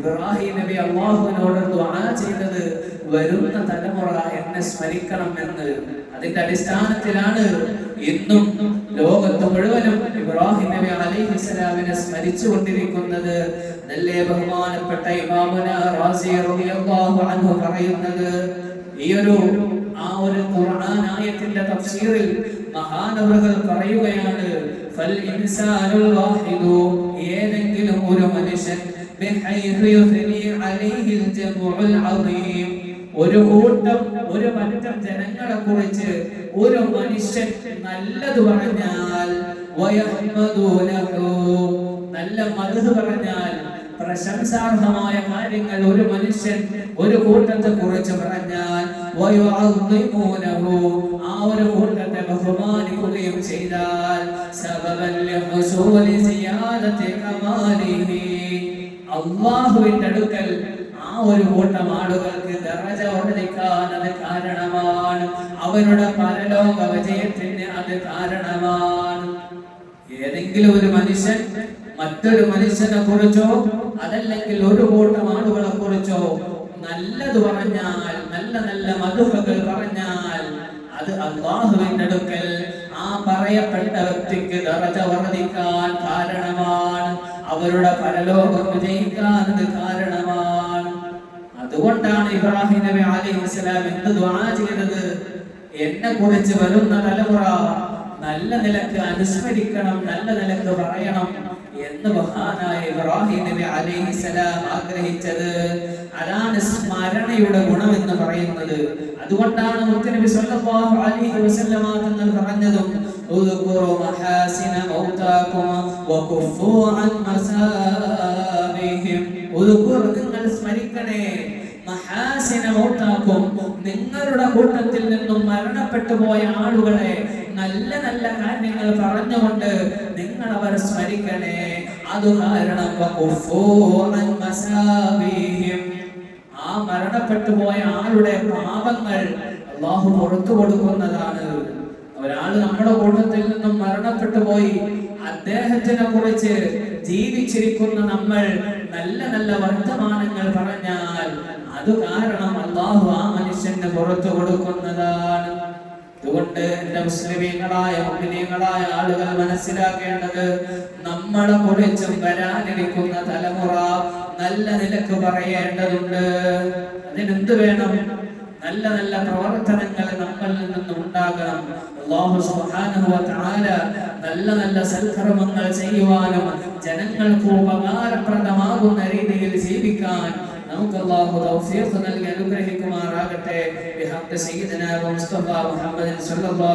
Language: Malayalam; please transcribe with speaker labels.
Speaker 1: ഇബ്രാഹിം നബി അള്ളാഹുവിനോട് ദുആ ചെയ്തത് വരുന്ന തലമുറ എന്നെ സ്മരിക്കണം എന്ന്. അതിന്റെ അടിസ്ഥാനത്തിലാണ് ഇന്നും ലോകത്ത് മുഴുവനും ഇബ്രാഹിം നബി അലൈഹി സ്വലാമിനെ സ്മരിച്ചു കൊണ്ടിരിക്കുന്നത് നല്ലേ ബഹുമാനപ്പെട്ട ഇമാമുന റാസി റളിയല്ലാഹു അൻഹു പറയുന്നത്? ഈ ആ ഒരു ഖുർആൻ ആയത്തിന്റെ തഫ്സീറിൽ മഹാനവറുകൾ പറയുകയാണ് ഏതെങ്കിലും ഒരു മനുഷ്യൻ ഒരു കൂട്ടം ഒരു മറ്റം ജനങ്ങളെ കുറിച്ച് ഒരു മനുഷ്യൻ നല്ലത് പറഞ്ഞാൽ നല്ല മധു പറഞ്ഞാൽ പ്രശംസാർഹമായ കാര്യങ്ങൾ ഒരു മനുഷ്യൻ ഒരു കൂട്ടത്തെ കുറിച്ച് പറഞ്ഞാൽ ആ ഒരു കൂട്ടത്തെ ബഹുമാനിക്കുകയും ചെയ്താൽ അള്ളാഹുവിന്റെ അടുക്കൽ ആ ഒരു കൂട്ടം ആളുകൾക്ക് ദറജ വർദ്ധിക്കാൻ അത് കാരണമാണ്. അവരുടെ പരലോക വിജയത്തിന് അത് കാരണമാണ്. ഏതെങ്കിലും ഒരു മനുഷ്യൻ മറ്റൊരു മനുഷ്യനെ കുറിച്ചോ അതല്ലെങ്കിൽ ഒരു കൂട്ടം ആളുകളെ കുറിച്ചോ നല്ലത് പറഞ്ഞാൽ നല്ല നല്ല മധുഹകൾ പറഞ്ഞാൽ അത് അള്ളാഹുവിന്റെ അടുക്കൽ ആ പറയപ്പെട്ട വ്യക്തിക്ക് ദറജ വർദ്ധിക്കാൻ കാരണമാണ്. അവരുടെ പരലോകം വിജയിക്കാൻ കാരണമാണ്. അതുകൊണ്ടാണ് ഇബ്രാഹിം നബി അലൈഹി സ്വലാം എന്ത് ദ്വാ ചെയ്തത്? എന്നെ കുറിച്ച് വരുന്ന തലമുറ നല്ല നിലയ്ക്ക് അനുസ്മരിക്കണം നല്ല നിലയ്ക്ക് പറയണം. എന്ന് മഹാനായ ഇബ്രാഹിം നബി അലൈഹി സലാം ആഗ്രഹിച്ചത് അതാണ് സ്മരണയുടെ ഗുണം എന്ന് പറയുന്നത്. അതുകൊണ്ടാണ് മുത്തനബി സല്ലല്ലാഹു അലൈഹി വസല്ലമ തങ്ങൾ പറഞ്ഞതും ഉദ്കുറു മഹാസിന മൗതാകും വകുഫു അൻ മസാബിഹിം. ഉദ്കുറു നിങ്ങൾ സ്മരിക്കണേ മഹാസിന മൗതാകും നിങ്ങളുടെ കൂട്ടത്തിൽ നിന്നും മരണപ്പെട്ടു പോയ ആളുകളെ നല്ല നല്ല കാര്യങ്ങൾ പറഞ്ഞുകൊണ്ട് നിങ്ങൾ അവർ സ്മരിക്കണേ. അത് കാരണം ആ മരണപ്പെട്ടു പോയ ആളുടെ പാപങ്ങൾ അള്ളാഹു പുറത്തു കൊടുക്കുന്നതാണ്. ഒരാൾ നമ്മുടെ കൂട്ടത്തിൽ നിന്നും മരണപ്പെട്ടു പോയി. അദ്ദേഹത്തിനെ കുറിച്ച് ജീവിച്ചിരിക്കുന്ന നമ്മൾ നല്ല നല്ല വർത്തമാനങ്ങൾ പറഞ്ഞാൽ അത് കാരണം അള്ളാഹു ആ മനുഷ്യന് പുറത്തു കൊടുക്കുന്നതാണ്. അതുകൊണ്ട് എന്റെ മുസ്ലിമീങ്ങളായ മുസ്ലിങ്ങളായ ആളുകൾ മനസ്സിലാക്കേണ്ടത് നമ്മളെ കുറിച്ചും വരാനിരിക്കുന്ന തലമുറ നല്ല നിലയ്ക്ക് പറയേണ്ടതുണ്ട്. അതിനെന്ത് വേണം? നല്ല നല്ല പ്രവർത്തനങ്ങൾ നമ്മളിൽ നിന്ന് ഉണ്ടാകണം. സുബ്ഹാനഹു വ തആല നല്ല നല്ല സൽക്കർമ്മങ്ങൾ ചെയ്യുവാനും ജനങ്ങൾക്ക് ഉപകാരപ്രദമാകുന്ന രീതിയിൽ ജീവിക്കാൻ നമുക്ക് അല്ലാഹു തൗഫീഖ് നൽകി അനുഗ്രഹിക്കുമാറാകട്ടെ ബിഹഖ് സയ്യിദനാ മുസ്തഫ മുഹമ്മദ് സല്ലല്ലാഹു